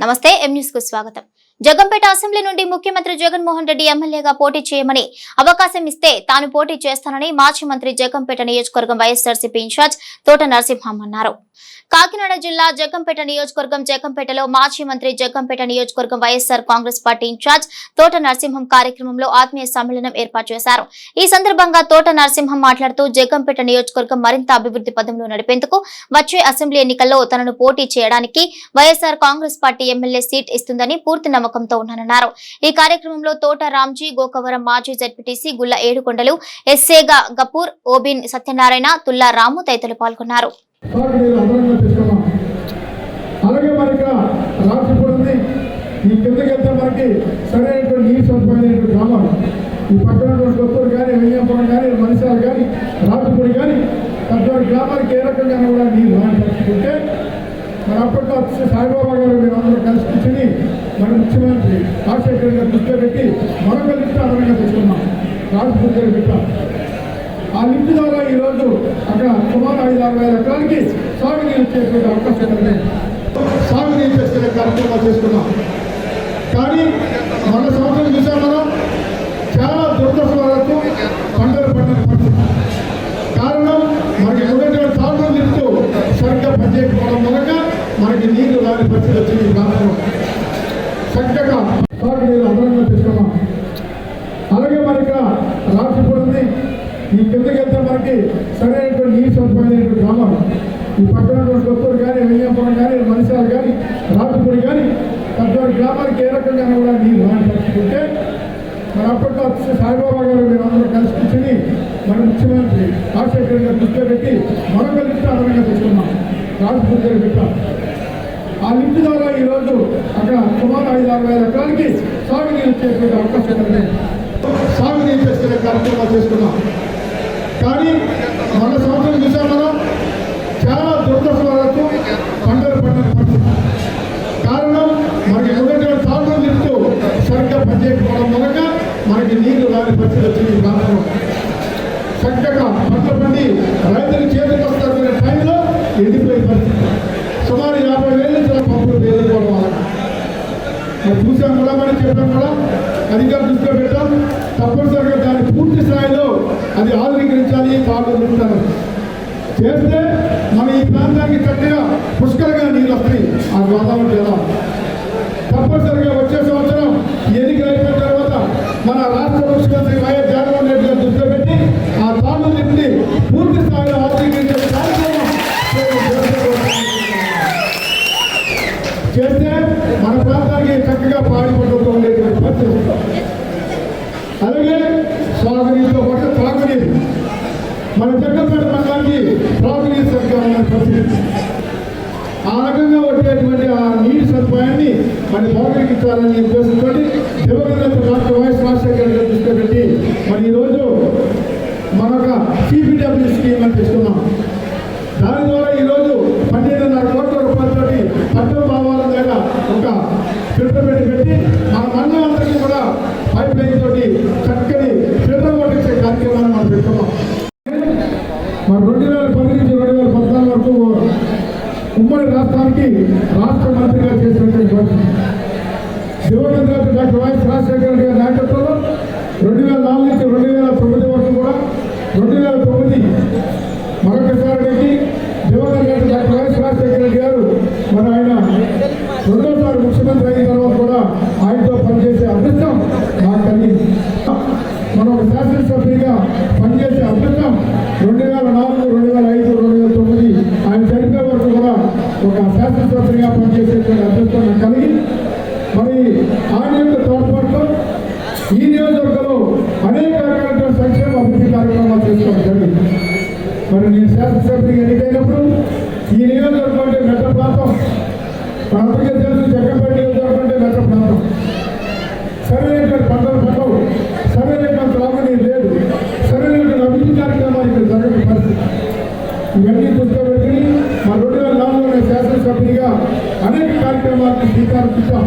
నమస్తే ఎం న్యూస్కు స్వాగతం. జగంపేట అసెంబ్లీ నుండి ముఖ్యమంత్రి జగన్మోహన్ రెడ్డి ఎమ్మెల్యేగా పోటీ చేయమని అవకాశం ఇస్తే తాను పోటీ చేస్తానని మాజీ మంత్రి జగంపేట నియోజకవర్గం వైఎస్ఆర్సీపీ ఇన్ఛార్జ్ తోట నరసింహం అన్నారు. కాకినాడ జిల్లా జగంపేట నియోజకవర్గం జగంపేటలో మాజీ మంత్రి జగంపేట నియోజకవర్గం వైఎస్ఆర్ కాంగ్రెస్ పార్టీ ఇన్ఛార్జ్ తోట నరసింహం కార్యక్రమంలో ఆత్మీయ సమ్మేళనం ఏర్పాటు చేశారు. ఈ సందర్భంగా తోట నరసింహం మాట్లాడుతూ జగంపేట నియోజకవర్గం మరింత అభివృద్ధి పదంలో నడిపేందుకు వచ్చే అసెంబ్లీ ఎన్నికల్లో తనను పోటీ చేయడానికి YSR Congress party MLA seat ఇస్తుందని పూర్తి నమ్మకంతో ఉన్నానన్నారు. ఈ కార్యక్రమంలో తోట రామ్జీ గోకవరం మాజీ జడ్పీటీసీ గుల్ల ఏడుకొండలు ఎస్సేగా గపూర్ ఓబిన్ సత్యనారాయణ తుల్లా రాము తదితరులు పాల్గొన్నారు. సాగు నీరు అదనంగా తీసుకున్నాం అలాగే మనకి రాజపూడి ఉంది ఈ కిందకి వెళ్తే మనకి సరైనటువంటి నీరు సదుపాయమైనటువంటి గ్రామాలు ఈ పక్కన కొత్తూరు కానీ వెయ్యంపురం కానీ మనిషాలు కానీ రాజపూడి కానీ తద్వారా గ్రామానికి ఏ రకంగా కూడా నీరు రాని ఉంటే మరి అప్పట్లో వచ్చి సాయిబాబా గారు మేమందరం కలిసి కూర్చుని మన ముఖ్యమంత్రి రాజశేఖర్ గారు దృష్టిలో పెట్టి మనం లిఫ్ట్ అదనంగా తీసుకున్నాం రాజపూడి గారు పెట్టాం ఆ లిఫ్ట్ ద్వారా ఈరోజు అక్కడ సుమారు ఐదు ఆరు వేల ఎకరాలకి సాగునీరు ఇచ్చేటువంటి అవకాశం ఉంది. సాగునీరు చేసుకునే కార్యక్రమాలు చేసుకున్నాం కానీ మన సంవత్సరం చూసాం మనం చాలా దురదృష్టవరకు పంటలు పండిన పరిస్థితి. కారణం మనకి ఎందుకంటే సాగు లిఫ్ట్ సరిగ్గా పనిచేయకపోవడం మూలంగా మనకి నీళ్ళు రాని పరిస్థితి వచ్చింది ఈ చక్కగా సాగునీరు అదనంగా తీసుకున్నాం అలాగే మనకి రాజపూడి ఉంది ఈ కిందకి వెళ్తే మనకి సరైనటువంటి నీరు సదుపాయమైనటువంటి గ్రామం. ఈ పక్కన కొత్తూరు కానీ వెంగపురం కానీ మనిషాలు కానీ రాత్రిపూడి కానీ తద్వారా గ్రామానికి ఏ రకంగా కూడా నీరు రాని పరిస్థితి ఉంటే మరి అప్పట్లో సాయిబాబా గారు మేము అందరూ కలిసి కూర్చొని మన ముఖ్యమంత్రి రాజశేఖర్ గారు దృష్టిలో పెట్టి మనం లిఫ్ట్ అదనంగా తీసుకున్నాం. రాజపూడి గారు పెట్టాం ఆ లిఫ్ట్ ద్వారా ఈరోజు అక్కడ సుమారు ఐదు ఆరు వేల ఎకరాలకి సాగునీరు చేసే అవకాశం సాగునీరు చేసుకునే కార్యక్రమాలు చేసుకున్నాం. కానీ మన సంవత్సరం చూసాం మనం చాలా దురదృష్టవరకు పంటలు పండిన పరిస్థితి కారణం మనకి ఉన్నటువంటి సాగు తింటూ సరిగ్గా పనిచేయకపోవడం మూలంగా మనకి నీళ్ళు రాని పరిస్థితి వచ్చింది ఈ ప్రాంతంలో. చక్కగా పంటలు పండి రైతులు చేతికి వస్తారనే టైంలో ఎండిపోయే పరిస్థితి. సుమారు యాభై వేల నుంచి పంపులు వేయకపోవడం వల్ల మరి చూసాం కూడా మనం చెప్పాం కూడా అధికారులు దృష్టిలో పెట్టాం. తప్పనిసరిగా దాన్ని పూర్తి స్థాయిలో అది ఆధునీకరించాలి కాళ్ళు నింపుతారు. చేస్తే మన ఈ ప్రాంతానికి చక్కగా పుష్కలుగా నీళ్ళు వస్తాయి. ఆ గోదావరి జిల్లా తప్పనిసరిగా వచ్చే సంవత్సరం ఎన్నికలు అయిపోయిన తర్వాత మన రాష్ట్ర ముఖ్యమంత్రి వైఎస్ జగన్మోహన్ రెడ్డి గారు దృష్టిలో పెట్టి ఆ తాళ్ళు నింపి పూర్తి స్థాయిలో ఆధునీకరించే కార్యక్రమం చేస్తే మన ప్రాంతానికి చక్కగా పాడి పండుగ ఉండేటువంటి పరిస్థితి అలాగే సాగునీరుతో పాటు త్రాగునీరు మన జగ్గపేట మండలానికి త్రాగునీరు పరిస్థితి ఆ రకంగా వచ్చేటువంటి ఆ నీటి సదుపాయాన్ని మన పౌరులకు ఇచ్చారని ఉద్దేశంతో దివంగత డాక్టర్ వైఎస్ రాజశేఖర్ గారు దృష్టిలో పెట్టి మరి ఈరోజు మనొక సిపిడబ్ల్యూ స్కీమ్ అని తీసుకున్నాం దాని ద్వారా ఈరోజు పన్నెండున్నర కోట్ల రూపాయలతోటి పట్టణ భావాల దగ్గర ఒక ఫిల్టర్ పెట్టి పెట్టి మన మండలందరికీ కూడా పైప్ లైన్ తోటి చక్కని ఫిల్టర్ కొట్టించే కార్యక్రమాన్ని మనం పెట్టుకున్నాం మరి రెండు వేల పది నుంచి రెండు వేల పద్నాలుగు వరకు ఉమ్మడి రాష్ట్రానికి రాష్ట్ర మంత్రిగా చేసినటువంటి పరిస్థితి డాక్టర్ వైఎస్ రాజశేఖర రెడ్డి గారి నాయకత్వంలో రెండు వేల నాలుగు నుంచి రెండు వేల తొమ్మిది వరకు కూడా రెండు వేల తొమ్మిది మరొకసారి పెట్టి దివంగత నేత డాక్టర్ వైఎస్ రాజశేఖర రెడ్డి గారు మరి ఆయన రెండోసారి ముఖ్యమంత్రి అయిన తర్వాత కూడా ఆయనతో పనిచేసే అదృష్టం నాకు కలిగింది మనం ఒక శాసనసభ్యుడిగా పనిచేసే అదృష్టం రెండు వేల నాలుగు రెండు వేల ఐదు రెండు వేల తొమ్మిది ఆయన చనిపోయే వరకు కూడా ఒక శాసనసభ్యుడిగా పనిచేసేటువంటి అదృష్టం నాకు కలిగి మరి ఆయన యొక్క తోడ్పాటుతో ఈ నియోజకవర్గంలో అనేక రకాలైన సంక్షేమ అభివృద్ధి కార్యక్రమాలు చేసుకోవడం జరిగింది. మరి నేను శాసనసభ్యుడిగా ఎన్నికైనప్పుడు ఈ నియోజకవర్గం అంటే మెట్ట ప్రాంతం. ప్రాంతీయ తెలుసు జగన్పేట నియోజకవర్గం అంటే మెట్ట ప్రాంతం. సరైనటువంటి పంటలు పంటలు సరైనటువంటి త్రాగునీరు లేదు. సరైనటువంటి అభివృద్ధి కార్యక్రమాలు ఇక్కడ జరగని పరిస్థితి. ఇవన్నీ దృష్టిలో మా రెండు వేల నాలుగులో శాసనసభ్యునిగా అనేక కార్యక్రమాలకు శ్రీకారం చుట్టాం.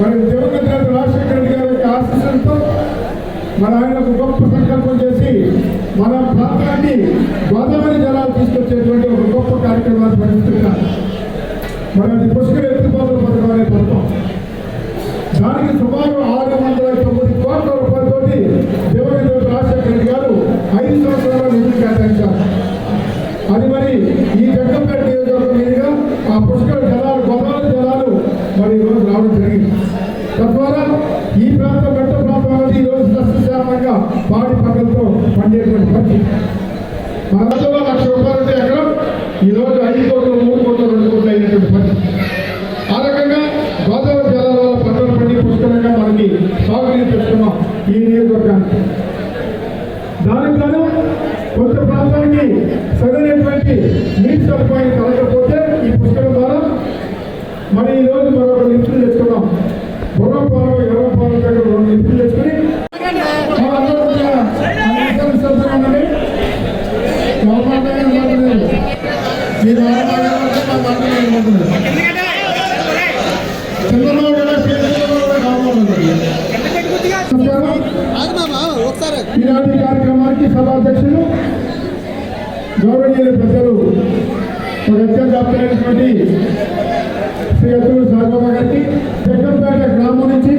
మరి దివంగత నేత రాజశేఖర రెడ్డి ఆశీస్సులతో మన ఆయనకు గొప్ప సంకల్పం చేసి మన ప్రాంతాన్ని గోదావరి జలాలు తీసుకొచ్చేటువంటి ఒక గొప్ప కార్యక్రమాన్ని పరిస్థితున్నారు మరి పుష్కర ఎత్తిపోతల పథకం అనే పథకం. దానికి సుమారు ఆరు మన రాష్ట్రంలో లక్ష రూపాయలు ఉంటే ఎకరం ఈరోజు ఐదు కోట్లు మూడు కోట్లు రెండు కోట్లు అయినటువంటి పరిస్థితి. ఆ రకంగా గోదావరి జలాల వల్ల పంటలు పండి పుష్కరంగా మనకి సాగునీరు పెట్టుకున్నాం ఈ నియోజకవర్గానికి. దానికి గాను కొంత ప్రాంతానికి సరైనటువంటి నీటి సదుపాయం కలగకపోతే ఈ పుస్తకం ద్వారా మరి ఈ రోజు మరొక లిఫ్ట్లు తెచ్చుకున్నాం బుర్రపాలెం ఎర్రపాలెం దగ్గర రెండు లిఫ్ట్లు తెచ్చుకుని మా అందరూ కూడా ఆ విషయాలు శ్రద్ధగా ఉండండి. ఎవరి మాట అయినా మాట్లాడలేదు. మీరు ఎవరి మాట అయినా మాట్లాడితే మా మాట అయినా మాట్లాడలేదు. చంద్రబాబు గారు కేంద్రంలో కూడా రాబోతున్నారు. నమస్కారం. ఆగు మామ ఒకసారి ఈనాటి కార్యక్రమానికి సభాధ్యక్షులు గౌరవనీయులు ప్రజలు ఒక అత్యంత శ్రీ అతులు సాయిబాబా గారికి జగ్గంపేట గ్రామం నుంచి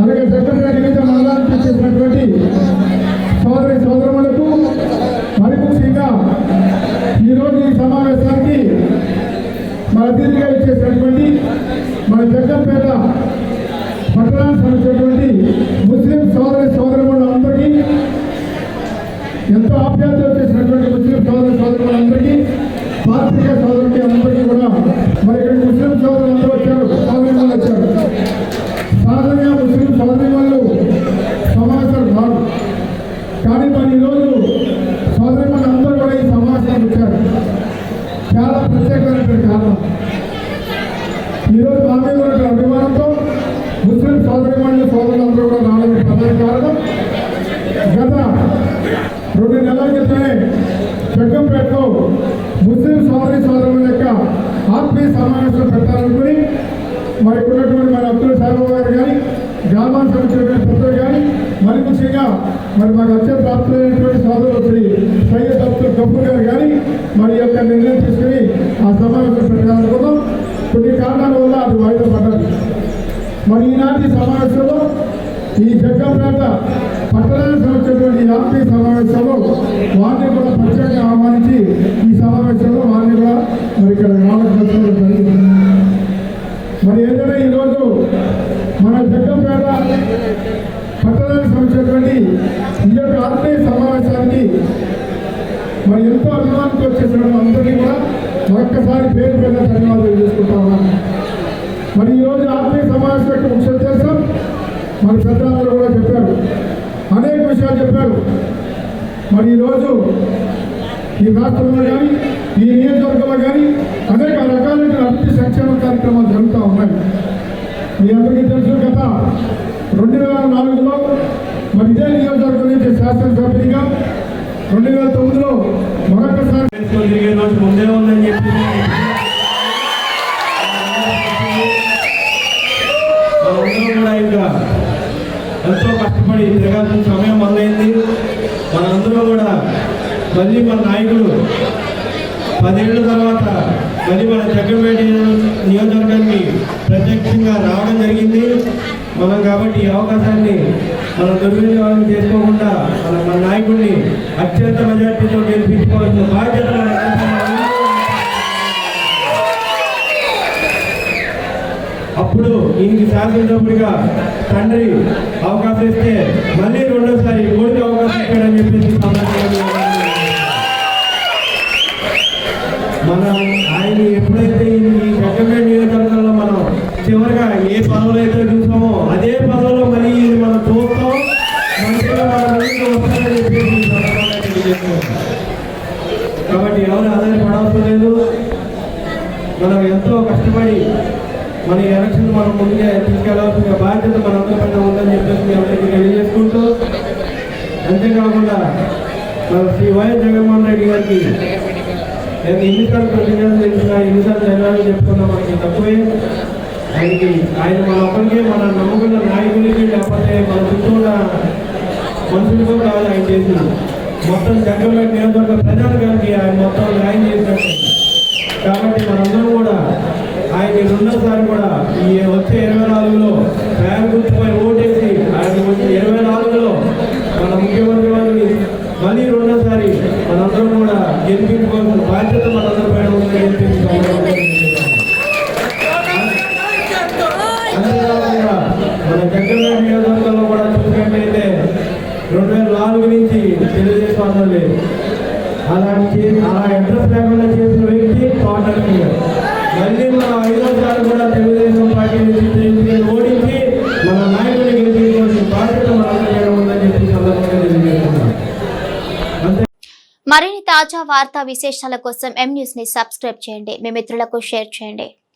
అలాగే జగ్గంపేట వివిధ మండలానికి చేసినటువంటి సోదరి సోదరములకు మరి ముఖ్యంగా ఈరోజు ఈ సమావేశానికి మన అతిథిగా ఇచ్చేసినటువంటి మన జగ్గంపేట పట్టణానికి సంబంధించినటువంటి ముస్లిం సోదరి సోదరులందరికీ ఎంతో ఆప్యాయత చేసినటువంటి ముస్లిం సోదర సోదరులందరికీ పాత్రిక సోదరులకి అందరికీ కూడా మరి ఇక్కడ ముస్లిం సోదరులు అందరూ వచ్చారు సోదరి వచ్చారు సాధారణంగా ముస్లిం సోదరి వాళ్ళు సమావేశాలు రాదు కానీ మరి ఈరోజు సోదరి అందరూ కూడా ఈ సమావేశానికి వచ్చారు చాలా ప్రత్యేకమైనటువంటి కారణం ఈరోజు మా మీద ఉన్నటువంటి అభిమానంతో ముస్లిం సోదరిమణులు సోదరులందరూ కూడా రావడానికి ప్రధాన కారణం గత రెండు నెలల క్రితమే జగ్గంపేటలో ముస్లిం సోదరి సోదరుల యొక్క ఆత్మీయ సమావేశం పెట్టాలనుకుని మరి ఉన్నటువంటి మన అబ్దుల్ సాయిబాబు గారు కానీ గ్రామానికి సంబంధించినటువంటి పెద్దలు కానీ మరి ముఖ్యంగా మరి మాకు అత్యంత ప్రాప్తులైనటువంటి సోదరులు శ్రీ సయ్యద్ అబ్దుల్ గఫూర్ గారు కానీ మరి యొక్క నిర్ణయం తీసుకుని ఆ సమావేశం పెట్టాలనుకున్నాం. కొన్ని కారణాల వల్ల అది వాయిదా పడ్డది. మరి ఈనాటి సమావేశంలో ఈ జగ్గంపేట పట్టణానికి సంబంధించినటువంటి ఈ సమావేశంలో వారిని కూడా ప్రత్యేకంగా ఆహ్వానించి ఈ సమావేశంలో వారిని కూడా మరి ఇక్కడ రావడం మరి ఏదైనా ఈరోజు మన జగ్గంపేట పట్టణానికి సంబంధించినటువంటి ఈ యొక్క ఆత్మీయ సమావేశానికి మరి ఎంతో అభిమానంతో వచ్చేసిన అందరినీ కూడా మరొక్కసారి పేరు పేరు ధన్యవాదాలు చేసుకుంటా ఉన్నాను. మరి ఈరోజు ఆత్మీయ సమావేశం యొక్క ముఖ్య ఉద్దేశం మరి పెద్దలందరూ కూడా చెప్పారు అనేక విషయాలు చెప్పారు మరి ఈరోజు ఈ రాష్ట్రంలో కానీ ఈ నియోజకవర్గంలో కానీ అనేక రకాలైన అభివృద్ధి సంక్షేమ కార్యక్రమాలు జరుగుతూ ఉన్నాయి. మీ అందరికీ తెలుసు గత రెండు వేల నాలుగులో మరి ఇదే నియోజకవర్గం నుంచి శాసనసభ్యునిగా రెండు వేల తొమ్మిదిలో మరొకసారి చేసుకొని తిరిగే ముందే ఈ తిరగాల్సిన సమయం మొదలైంది. మనందరూ కూడా మళ్ళీ మన నాయకుడు పదేళ్ళ తర్వాత మళ్ళీ మన జగ్గంపేట నియోజకవర్గానికి ప్రత్యక్షంగా రావడం జరిగింది. మనం కాబట్టి ఈ అవకాశాన్ని మనం దుర్వినియోగం చేసుకోకుండా మన మన నాయకుడిని అత్యంత మెజార్టీతో గెలిపించుకోవాల్సిన బాధ్యత అప్పుడు ఈయనకి శాసనసభ్యుడిగా తండ్రి అవకాశం ఇస్తే మళ్ళీ రెండోసారి కొడుకు అవకాశం ఇచ్చాడని చెప్పేసి మనం ఆయన ఎప్పుడైతే ఈ జగ్గంపేట నియోజకవర్గంలో మనం చివరిగా ఏ పదవులు అయితే చూసామో అదే పదవులో మళ్ళీ ఇది మనం చూస్తాం. మంచిగా మన ముందుకు వస్తారని చెప్పేసి కాబట్టి ఎవరు ఆధారపడవలసిన లేదు. మనం ఎంతో కష్టపడి మన ఎలక్షన్ మనం ముందుగా తీసుకెళ్ళాల్సిన బాధ్యత మనందరి అందరిపైన ఉందని చెప్పేసి మీ అందరికీ తెలియజేసుకుంటూ అంతేకాకుండా మన శ్రీ వైఎస్ జగన్మోహన్ రెడ్డి గారికి నేను ఎన్నిసార్లు ప్రతిజ్ఞలు తెలిసిన ఎన్నిసార్లు ధన్యవాదాలు చెప్పుకున్నా మనకి తక్కువే. ఆయనకి ఆయన మన ఒక్కరికి మన నమ్ముకున్న నాయకులకి లేకపోతే మన చుట్టూ ఉన్న మనుషులకు కాదు ఆయన చేసింది మొత్తం జగన్పేట నియోజకవర్గ ప్రజానికానికి ఆయన మొత్తం న్యాయం చేసినట్టు. కాబట్టి మనందరం ఆయన రెండోసారి కూడా ఈ వచ్చే ఇరవై నాలుగులో బ్యాంక్ గుర్తుపై ఓటేసి ఆయన వచ్చే ఇరవై నాలుగులో మన ముఖ్యమంత్రి వారిని మళ్ళీ రెండోసారి మనందరం కూడా గెలిపించుకోవాల్సిన బాధ్యత మనందరి పైన ఉందని గెలిపించుకోవాలి మన జగన్ నియోజకవర్గంలో కూడా చూసినట్లయితే రెండు వేల నాలుగు నుంచి తెలుగుదేశం అందరూ లేదు అలా అలా అడ్రస్ లేకుండా చేసిన వ్యక్తి పాటలు మళ్ళీ కూడా తెలుగుదేశం పార్టీ నుంచి ఓడించి మన నాయకుని గెలిపించుకోవాల్సిన బాధ్యత మన ఉందని చెప్పి సందర్భంగా తెలియజేస్తున్నాం. మరిన్ని తాజా వార్తా విశేషాల కోసం ఎం న్యూస్ని సబ్స్క్రైబ్ చేయండి. మీ మిత్రులకు షేర్ చేయండి.